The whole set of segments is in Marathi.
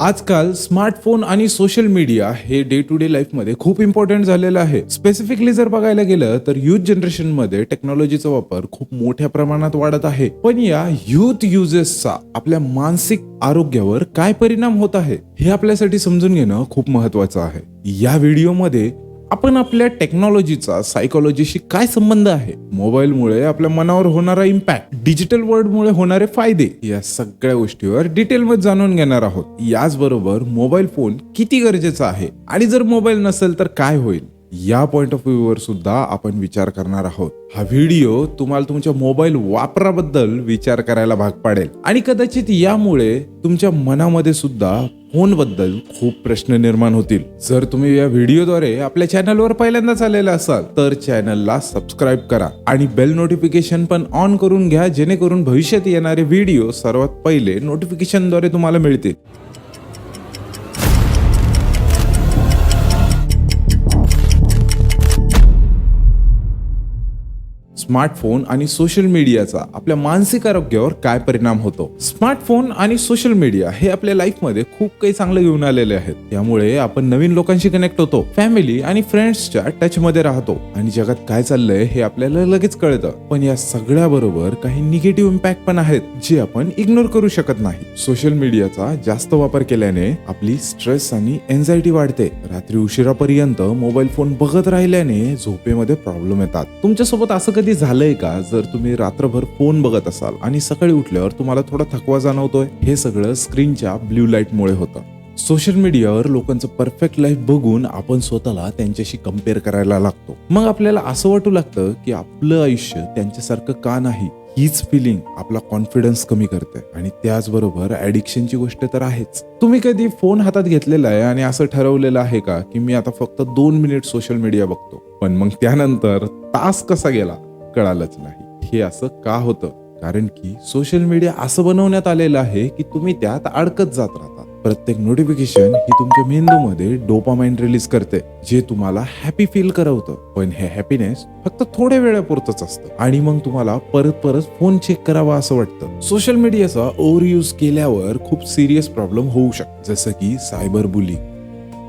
आजकाल स्मार्टफोन आणि सोशल मीडिया हे डे टू डे लाईफमध्ये खूप इम्पॉर्टंट झालेलं आहे. स्पेसिफिकली जर बघायला गेलं तर युथ जनरेशनमध्ये टेक्नॉलॉजीचा वापर खूप मोठ्या प्रमाणात वाढत आहे. पण या युथ युजेसचा आपल्या मानसिक आरोग्यावर काय परिणाम होत आहे हे आपल्यासाठी समजून घेणं खूप महत्वाचं आहे. या व्हिडिओमध्ये आपण आपल्या टेक्नॉलॉजीचा सायकोलॉजीशी काय संबंध आहे? मोबाईलमुळे आपल्या मनावर होणारा इम्पॅक्ट डिजिटल वर्ल्डमुळे होणारे फायदे या सगळ्या गोष्टीवर डिटेलमध्ये जाणून घेणार आहोत. याचबरोबर मोबाईल फोन किती गरजेचा आहे? आणि जर मोबाईल नसेल तर काय होईल? या पॉईंट ऑफ व्ह्यूवर सुद्धा आपण विचार करणार आहोत. हा व्हिडिओ तुम्हाला तुमच्या मोबाईल वापराबद्दल विचार करायला भाग पाडेल. आणि कदाचित यामुळे तुमच्या मनामध्ये सुद्धा फोनबद्दल खूप प्रश्न निर्माण होतील. जर तुम्ही या व्हिडिओद्वारे आपल्या चॅनलवर पहिल्यांदाच आलेला असाल तर चॅनलला सबस्क्राईब करा. आणि बेल नोटिफिकेशन पण ऑन करून घ्या जेणेकरून भविष्यात येणारे व्हिडिओ सर्वात पहिले नोटिफिकेशनद्वारे तुम्हाला मिळतील. स्मार्टफोन आणि सोशल मीडियाचा आपल्या मानसिक आरोग्यावर काय परिणाम होतो? स्मार्टफोन आणि सोशल मीडिया हे आपल्या लाईफमध्ये खूप काही चांगलं घेऊन आलेले आहेत. त्यामुळे आपण नवीन लोकांशी कनेक्ट होतो. फॅमिली आणि फ्रेंड्सच्या टच मध्ये राहतो. आणि जगात काय चाललंय हे आपल्याला लगेच कळतं. पण या सगळ्या बरोबर काही निगेटिव्ह इम्पॅक्ट पण आहेत जे आपण इग्नोर करू शकत नाही. सोशल मीडियाचा जास्त वापर केल्याने आपली स्ट्रेस आणि एन्झायटी वाढते. रात्री उशिरापर्यंत मोबाईल फोन बघत राहिल्याने झोपेमध्ये प्रॉब्लेम येतात. तुमच्यासोबत असं कधी झालंय का? जर तुम्ही रात्रभर फोन बघत असाल आणि सकाळी उठल्यावर तुम्हाला थोडा थकवा जाणवतोय हे सगळं स्क्रीनच्या ब्ल्यू लाईटमुळे होतं. सोशल मीडियावर लोकांचं परफेक्ट लाईफ बघून आपण स्वतःला त्यांच्याशी कंपेअर करायला लागतो. मग आपल्याला असं वाटू लागतं की आपलं आयुष्य त्यांच्यासारखं का नाही? हीच फिलिंग आपला कॉन्फिडन्स कमी करते आणि त्याचबरोबर ऍडिक्शनची गोष्ट तर आहेच. तुम्ही कधी फोन हातात घेतलेला आहे आणि असं ठरवलेलं आहे का? की मी आता फक्त दोन मिनिट सोशल मीडिया बघतो. पण मग त्यानंतर तास कसा गेला? कळालंच नाही. हे असं का होतं? कारण की सोशल मीडिया असं बनवण्यात आलेलं आहे की तुम्ही त्यात अडकत जात राहतात प्रत्येक नोटिफिकेशन ही तुमच्या मेंदूमध्ये डोपामाइन रिलीज करते जे तुम्हाला हॅपी फील करवतं. पण हे हॅपीनेस फक्त थोड्या वेळापुरतच असतं. आणि मग तुम्हाला परत परत फोन चेक करावा असं वाटतं. सोशल मीडियाचा ओव्हर यूज केल्यावर खूप सिरियस प्रॉब्लेम होऊ शकतो. जसं की सायबर बुलिंग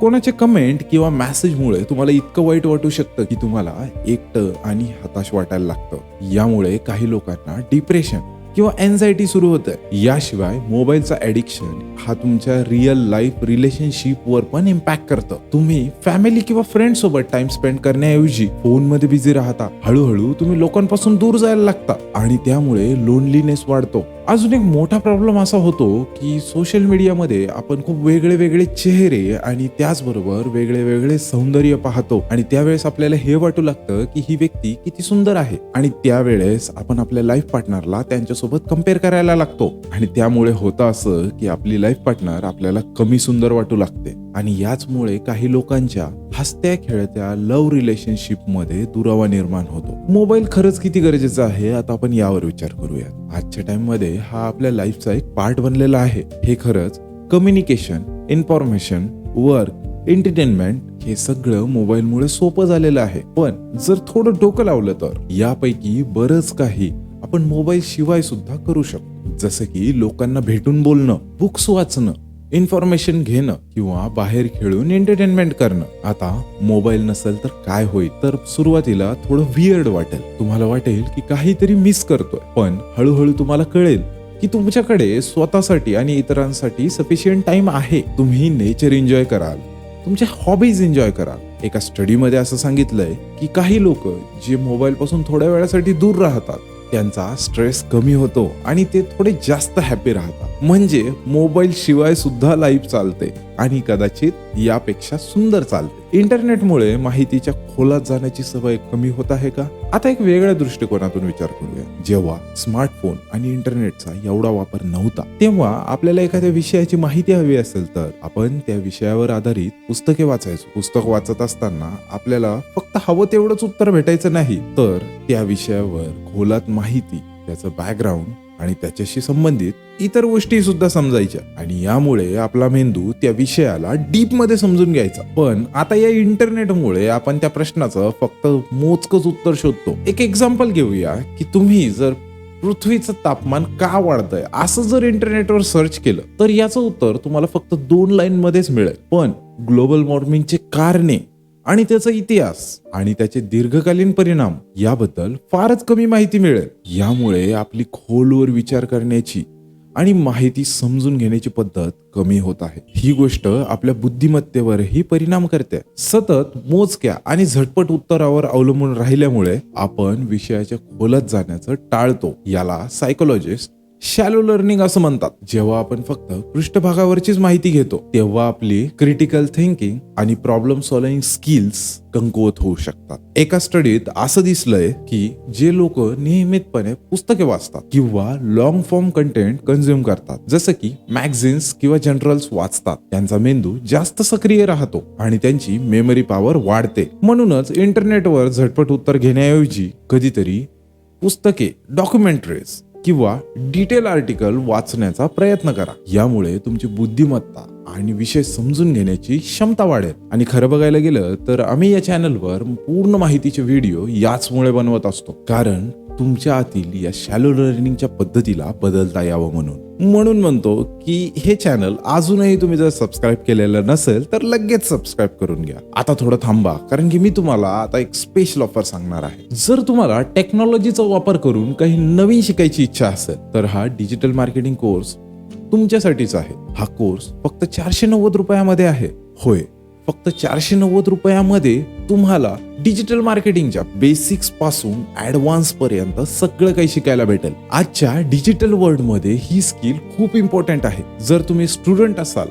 कोणाचे कमेंट किंवा मेसेजमुळे तुम्हाला इतकं वाईट वाटू शकतं की तुम्हाला एकटं आणि हताश वाटायला लागतं. यामुळे काही लोकांना डिप्रेशन किंवा एन्झायटी सुरू होतं याशिवाय मोबाईलचा ऍडिक्शन हा तुमच्या रिअल लाईफ रिलेशनशिपवर पण इम्पॅक्ट करतं. तुम्ही फॅमिली किंवा फ्रेंड सोबत टाइम स्पेंड करण्याऐवजी फोनमध्ये बिझी राहता. हळूहळू तुम्ही लोकांपासून दूर जायला लागता आणि त्यामुळे लोनलीनेस वाढतो. अजून एक मोठा प्रॉब्लेम असा होतो की सोशल मीडियामध्ये आपण खूप वेगळे वेगळे चेहरे आणि त्याचबरोबर वेगळे वेगळे सौंदर्य पाहतो. आणि त्यावेळेस आपल्याला हे वाटू लागतं की ही व्यक्ती किती सुंदर आहे. आणि त्यावेळेस आपण आपल्या लाईफ पार्टनरला त्यांच्यासोबत कंपेअर करायला लागतो. आणि त्यामुळे होतं असं की आपली लाईफ पार्टनर आपल्याला कमी सुंदर वाटू लागते. आणि याचमुळे काही लोकांच्या हसत्या खेळत्या लव्ह रिलेशनशिपमध्ये दुरावा निर्माण होतो. मोबाईल खरंच किती गरजेचा आहे आता आपण यावर विचार करूया आजच्या टाइममध्ये हा आपल्या लाईफचा एक पार्ट बनलेला आहे. हे खरंच कम्युनिकेशन इन्फॉर्मेशन वर्क एंटरटेनमेंट हे सगळं मोबाईलमुळे सोपं झालेलं आहे. पण जर थोडं डोकं लावलं तर यापैकी बरंच काही आपण मोबाईल शिवाय सुद्धा करू शकतो. जसं की लोकांना भेटून बोलणं बुक्स वाचणं इन्फॉर्मेशन घेणं किंवा बाहेर खेळून एंटरटेनमेंट करणं. आता मोबाईल नसेल तर काय होईल? तर सुरुवातीला थोडं वियर्ड वाटेल. तुम्हाला वाटेल की काहीतरी मिस करतोय. पण हळूहळू तुम्हाला कळेल की तुमच्याकडे स्वतःसाठी आणि इतरांसाठी सफिशियंट टाइम आहे. तुम्ही नेचर एन्जॉय कराल. तुमच्या हॉबीज एन्जॉय कराल. एका स्टडीमध्ये असं सांगितलंय की काही लोक जे मोबाईल पासून थोड्या वेळासाठी दूर राहतात त्यांचा स्ट्रेस कमी होतो आणि ते थोडे जास्त हॅपी राहतात. म्हणजे मोबाईल शिवाय सुद्धा लाईफ चालते आणि कदाचित यापेक्षा सुंदर चालते. इंटरनेटमुळे माहितीच्या खोलात जाण्याची सवय कमी होत आहे का? आता एक वेगळ्या दृष्टिकोनातून विचार करूया. जेव्हा स्मार्टफोन आणि इंटरनेटचा एवढा वापर नव्हता तेव्हा आपल्याला एखाद्या विषयाची माहिती हवी असेल तर आपण त्या विषयावर आधारित पुस्तके वाचायचो. पुस्तक वाचत असताना आपल्याला फक्त हवं तेवढंच उत्तर भेटायचं नाही. तर त्या विषयावर खोलात माहिती त्याचं बॅकग्राऊंड आणि त्याच्याशी संबंधित इतर गोष्टी सुद्धा समजायच्या. आणि यामुळे आपला मेंदू त्या विषयाला डीपमध्ये समजून घ्यायचा. पण आता या इंटरनेटमुळे आपण त्या प्रश्नाचं फक्त मोजकच उत्तर शोधतो. एक एक्झाम्पल घेऊया की तुम्ही जर पृथ्वीचं तापमान का वाढतंय असं जर इंटरनेटवर सर्च केलं तर याचं उत्तर तुम्हाला फक्त दोन लाईन मध्येच मिळेल. पण ग्लोबल वॉर्मिंगचे कारणे आणि त्याचा इतिहास आणि त्याचे दीर्घकालीन परिणाम याबद्दल फारच कमी माहिती मिळेल. यामुळे आपली खोलवर विचार करण्याची आणि माहिती समजून घेण्याची पद्धत कमी होत आहे. ही गोष्ट आपल्या बुद्धिमत्तेवरही परिणाम करते. सतत मोजक्या आणि झटपट उत्तरावर अवलंबून राहिल्यामुळे आपण विषयाच्या खोलात जाण्याचं टाळतो. याला सायकोलॉजिस्ट शॅलो लर्निंग असं म्हणतात. जेव्हा आपण फक्त पृष्ठभागावरचीच माहिती घेतो तेव्हा आपली क्रिटिकल थिंकिंग आणि प्रॉब्लेम सॉल्विंग स्किल्स कमकुवत होऊ शकतात. एका स्टडीत असं दिसलंय की जे लोक नियमितपणे पुस्तके वाचतात किंवा लॉंग फॉर्म कंटेंट कन्झ्युम करतात जसं की मॅगझिन्स किंवा जनरल्स वाचतात त्यांचा मेंदू जास्त सक्रिय राहतो आणि त्यांची मेमरी पॉवर वाढते. म्हणूनच इंटरनेटवर झटपट उत्तर घेण्याऐवजी कधीतरी पुस्तके डॉक्युमेंटरीज किंवा डिटेल आर्टिकल वाचण्याचा प्रयत्न करा. यामुळे तुमची बुद्धिमत्ता आणि विषय समजून घेण्याची क्षमता वाढेल. आणि खरं बघायला गेलं तर आम्ही या चॅनलवर पूर्ण माहितीचे व्हिडिओ याचमुळे बनवत असतो. कारण तुमच्या आतील या शॅलो लर्निंगच्या पद्धतीला बदलता यावं म्हणून. म्हणून म्हणतो की हे चॅनल अजूनही तुम्ही जर सबस्क्राईब केलेलं नसेल तर लगेच सबस्क्राईब करून घ्या. आता थोडं थांबा कारण की मी तुम्हाला आता एक स्पेशल ऑफर सांगणार आहे. जर तुम्हाला टेक्नॉलॉजीचा वापर करून काही नवीन शिकायची इच्छा असेल तर हा डिजिटल मार्केटिंग कोर्स तुमच्यासाठीच आहे. हा कोर्स फक्त चारशे नव्वद रुपयामध्ये आहे. होय. फक्त चारशे नव्वद रुपयामध्ये तुम्हाला डिजिटल मार्केटिंगच्या बेसिक्सपासून ऍडव्हान्स पर्यंत सगळं काही शिकायला भेटेल. आजच्या डिजिटल वर्ल्डमध्ये ही स्किल खूप इम्पॉर्टंट आहे. जर तुम्ही स्टुडंट असाल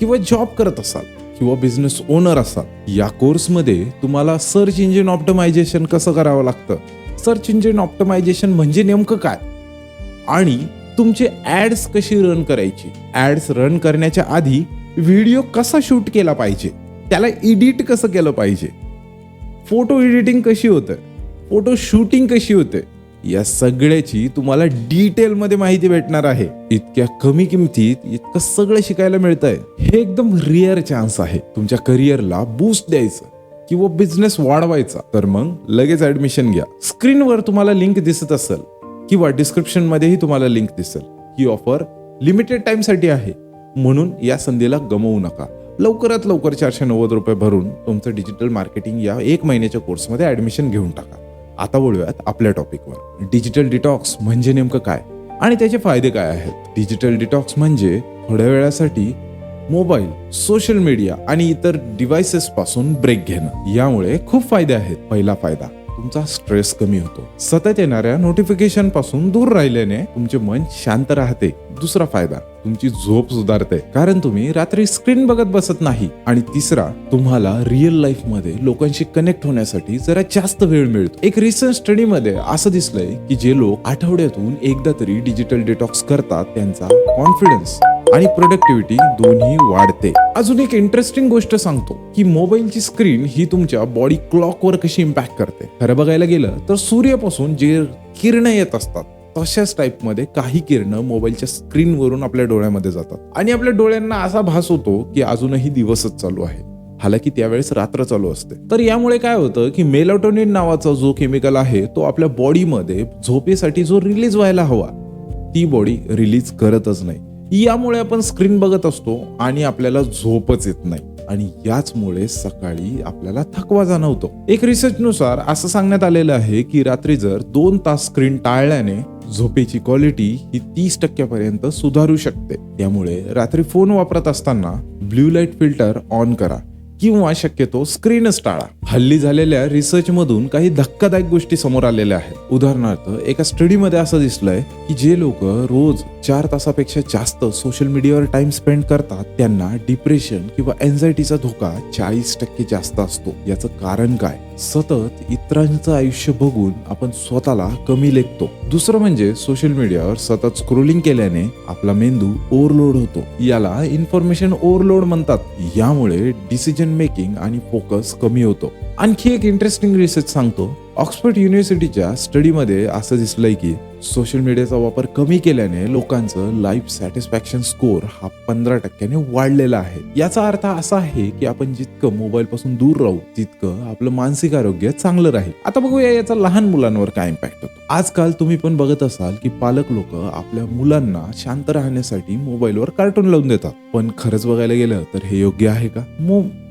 किंवा जॉब करत असाल किंवा बिझनेस ओनर असाल या कोर्समध्ये तुम्हाला सर्च इंजिन ऑप्टमायझेशन कसं करावं लागतं? सर्च इंजिन ऑप्टमायझेशन म्हणजे नेमकं काय? आणि तुमचे ऍड्स कशी रन करायची? ऍड्स रन करण्याच्या आधी व्हिडिओ कसा शूट केला पाहिजे? त्याला एडिट कसं केलं पाहिजे? फोटो एडिटिंग कशी होतं? फोटो शूटिंग कशी होते? या सगळ्याची तुम्हाला डिटेलमध्ये माहिती भेटणार आहे. इतक्या कमी किमतीत इतकं सगळं शिकायला मिळतंय. हे एकदम रिअर चान्स आहे. तुमच्या करिअरला बूस्ट द्यायचं किंवा बिझनेस वाढवायचा. तर मग लगेच ऍडमिशन घ्या. स्क्रीनवर तुम्हाला लिंक दिसत असेल किंवा डिस्क्रिप्शन मध्येही तुम्हाला लिंक दिसेल. ही ऑफर लिमिटेड टाइमसाठी आहे. म्हणून या संधीला गमवू नका. लवकरात लवकर चारशे नव्वद रुपये भरून तुमचं डिजिटल मार्केटिंग या एक महिन्याच्या कोर्समध्ये ॲडमिशन घेऊन टाका. आता बोलूयात आपल्या टॉपिकवर डिजिटल डिटॉक्स म्हणजे नेमकं काय? आणि त्याचे फायदे काय आहेत? डिजिटल डिटॉक्स म्हणजे थोड्या वेळासाठी मोबाईल सोशल मीडिया आणि इतर डिव्हायसेसपासून ब्रेक घेणं. यामुळे खूप फायदे आहेत. पहिला फायदा तुमचा स्ट्रेस कमी होतो. सतत येणाऱ्या नोटिफिकेशनपासून दूर राहिल्याने तुमचे मन शांत राहते. दुसरा फायदा तुमची झोप सुधारते. कारण तुम्ही रात्री स्क्रीन बघत बसत नाही. आणि तिसरा तुम्हाला रिअल लाईफमध्ये लोकांशी कनेक्ट होण्यासाठी जरा जास्त वेळ मिळतो. एक रिसर्च स्टडी मध्ये असं दिसलंय की जे लोक आठवड्यातून एकदा तरी डिजिटल डिटॉक्स करतात त्यांचा कॉन्फिडन्स आणि प्रोडक्टिव्हिटी दोन्ही वाढते. अजून एक इंटरेस्टिंग गोष्ट सांगतो की मोबाईलची स्क्रीन ही तुमच्या बॉडी क्लॉकवर कशी इम्पॅक्ट करते. खरं बघायला गेलं तर सूर्यापासून जे किरण येत असतात तशाच टाईपमध्ये काही किरणं मोबाईलच्या स्क्रीनवरून आपल्या डोळ्यामध्ये जातात. आणि आपल्या डोळ्यांना असा भास होतो की अजूनही दिवसच चालू आहे. हालाकी त्यावेळेस रात्र चालू असते. तर यामुळे काय होतं की मेलाटोनिन नावाचा जो केमिकल आहे तो आपल्या बॉडीमध्ये झोपेसाठी जो रिलीज व्हायला हवा ती बॉडी रिलीज करतच नाही. यामुळे आपण स्क्रीन बघत असतो आणि आपल्याला झोपच येत नाही. आणि याचमुळे सकाळी आपल्याला थकवा जाणवतो. एक रिसर्चनुसार असं सांगण्यात आलेलं आहे की रात्री जर दोन तास स्क्रीन टाळल्याने झोपेची क्वालिटी ही तीस टक्क्यापर्यंत सुधारू शकते. त्यामुळे रात्री फोन वापरत असताना ब्ल्यू लाइट फिल्टर ऑन करा. किंवा शक्यतो स्क्रीनच टाळा. हल्ली झालेल्या रिसर्च मधून काही धक्कादायक गोष्टी समोर आलेल्या आहेत. उदाहरणार्थ एका स्टडीमध्ये असं दिसलंय की जे लोक रोज चार तासापेक्षा जास्त सोशल मीडियावर टाइम स्पेंड करतात त्यांना डिप्रेशन किंवा एन्झायटीचा धोका चाळीस टक्के जास्त असतो. याचं कारण काय? सतत इतरांचं आयुष्य बघून आपण स्वतःला कमी लेखतो. दुसरं म्हणजे सोशल मीडियावर सतत स्क्रोलिंग केल्याने आपला मेंदू ओव्हरलोड होतो. याला इन्फॉर्मेशन ओव्हरलोड म्हणतात. यामुळे डिसिजन मेकिंग आणि फोकस कमी होतो. आणखी एक इंटरेस्टिंग रिसर्च सांगतो. ऑक्सफर्ड युनिव्हर्सिटीच्या स्टडीमध्ये असं दिसलंय की सोशल मीडियाचा वापर कमी केल्याने लोकांचं लाईफ सॅटिस्फॅक्शन स्कोअर हा पंधरा टक्क्याने वाढलेला आहे. याचा अर्थ असा आहे की आपण जितकं मोबाईल पासून दूर राहू तितकं आपलं मानसिक आरोग्य चांगलं राहील. आता बघूया याचा लहान मुलांवर काय इम्पॅक्ट होतो. आजकाल तुम्ही पण बघत असाल की पालक लोक आपल्या मुलांना शांत राहण्यासाठी मोबाईलवर कार्टून लावून देतात. पण खरंच बघायला गेलं तर हे योग्य आहे का?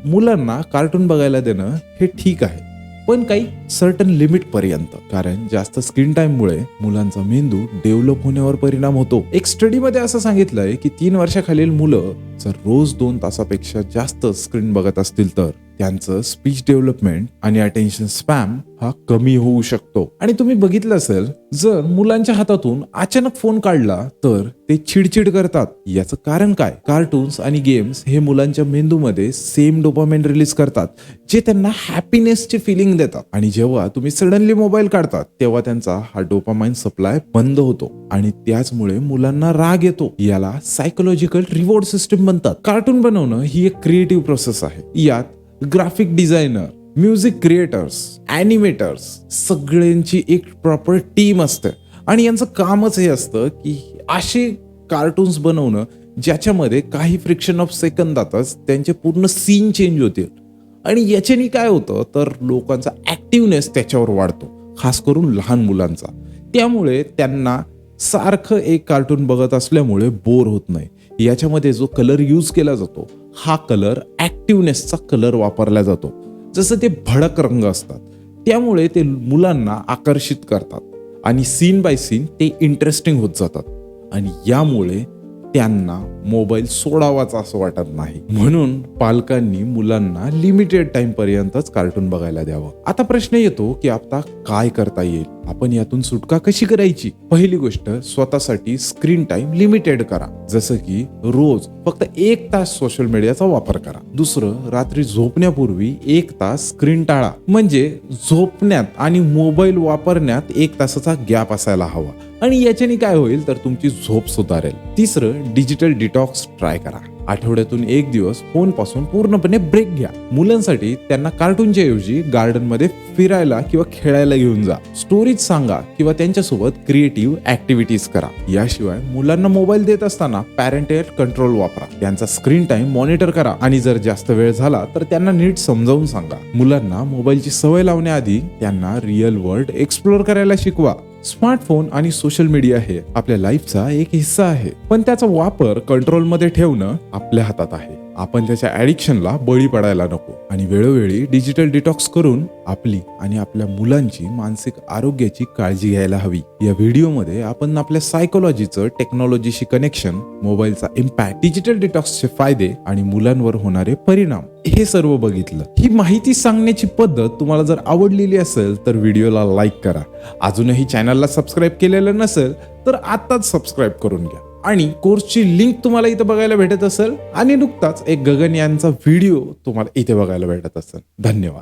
मुलांना कार्टून बघायला देणं हे ठीक आहे. पण काही सर्टन लिमिट पर्यंत. कारण जास्त स्क्रीन टाइम मुळे मुलांचा मेंदू डेव्हलप होण्यावर परिणाम होतो. एक स्टडी मध्ये असं सांगितलंय की तीन वर्षाखालील मुलं जर रोज दोन तासापेक्षा जास्त स्क्रीन बघत असतील तर. त्यांचं स्पीच डेव्हलपमेंट आणि अटेन्शन स्पॅम हा कमी होऊ शकतो. आणि तुम्ही बघितलं असेल जर मुलांच्या हातातून अचानक फोन काढला तर ते चिडचिड करतात. याचं कारण काय? कार्टून्स आणि गेम्स हे मुलांच्या मेंदूमध्ये सेम डोपामेंट रिलीज करतात जे त्यांना हॅपीनेसची फिलिंग देतात. आणि जेव्हा तुम्ही सडनली मोबाईल काढतात तेव्हा त्यांचा हा डोपामाइन सप्लाय बंद होतो. आणि त्याचमुळे मुलांना राग येतो. याला सायकोलॉजिकल रिवॉर्ड सिस्टम म्हणतात. कार्टून बनवणं ही एक क्रिएटिव्ह प्रोसेस आहे. यात graphic designer music creators animators सगळ्यांची एक प्रॉपर टीम असते. आणि यांचं कामच हे असतं की असे कार्टून्स बनवणं ज्याच्यामध्ये काही फ्रिक्शन ऑफ सेकंदातच त्यांचे पूर्ण सीन चेंज होतील. आणि याच्याने काय होतं तर लोकांचा ॲक्टिवनेस त्याच्यावर वाढतो खास करून लहान मुलांचा. त्यामुळे त्यांना सारखं एक कार्टून बघत असल्यामुळे बोर होत नाही. याच्यामध्ये जो कलर यूज केला जातो हा कलर ॲक्टिवनेसचा कलर वापरला जातो. जसं ते भडक रंग असतात. त्यामुळे ते मुलांना आकर्षित करतात. आणि सीन बाय सीन ते इंटरेस्टिंग होत जातात. आणि यामुळे त्यांना मोबाईल सोडावाचा असं वाटत नाही. म्हणून पालकांनी मुलांना लिमिटेड टाइम पर्यंतच कार्टून बघायला द्यावं. आता प्रश्न येतो की आता काय करता येईल? आपण यातून सुटका कशी करायची? पहिली गोष्ट स्वतःसाठी स्क्रीन टाइम लिमिटेड करा. जसं की रोज फक्त एक तास सोशल मीडियाचा वापर करा. दुसरं रात्री झोपण्यापूर्वी एक तास स्क्रीन टाळा. म्हणजे झोपण्यात आणि मोबाईल वापरण्यात एक तासाचा गॅप असायला हवा. आणि याच्याने काय होईल तर तुमची झोप सुधारेल. तिसरं डिजिटल डिटॉक्स ट्राय करा. आठवड्यातून एक दिवस फोनपासून पूर्णपणे ब्रेक घ्या. मुलांसाठी त्यांना कार्टूनच्या ऐवजी गार्डनमध्ये फिरायला किंवा खेळायला घेऊन जा. स्टोरीज सांगा किंवा त्यांच्यासोबत क्रिएटिव्ह ऍक्टिव्हिटीज करा. याशिवाय मुलांना मोबाईल देत असताना पॅरेंटेल कंट्रोल वापरा. त्यांचा स्क्रीन टाइम मॉनिटर करा आणि जर जास्त वेळ झाला तर त्यांना नीट समजावून सांगा. मुलांना मोबाईलची सवय लावण्याआधी त्यांना रिअल वर्ल्ड एक्सप्लोर करायला शिकवा. स्मार्टफोन आणि सोशल मीडिया हे आपल्या लाईफचा एक हिस्सा आहे. पण त्याचा वापर कंट्रोलमध्ये ठेवणं आपल्या हातात आहे. आपण त्याच्या ॲडिक्शनला बळी पडायला नको. आणि वेळोवेळी डिजिटल डिटॉक्स करून आपली आणि आपल्या मुलांची मानसिक आरोग्याची काळजी घ्यायला हवी. या व्हिडिओमध्ये आपण आपल्या सायकोलॉजीचं टेक्नॉलॉजीशी कनेक्शन मोबाईलचा इम्पॅक्ट डिजिटल डिटॉक्सचे फायदे आणि मुलांवर होणारे परिणाम हे सर्व बघितलं. ही माहिती सांगण्याची पद्धत तुम्हाला जर आवडलेली असेल तर व्हिडिओला लाईक करा. अजूनही चॅनलला सबस्क्राईब केलेलं नसेल तर आत्ताच सबस्क्राईब करून घ्या. आणि कोर्सची लिंक तुम्हाला इथं बघायला भेटत असेल. आणि नुकताच एक गगन यांचा व्हिडिओ तुम्हाला इथे बघायला भेटत असेल. धन्यवाद.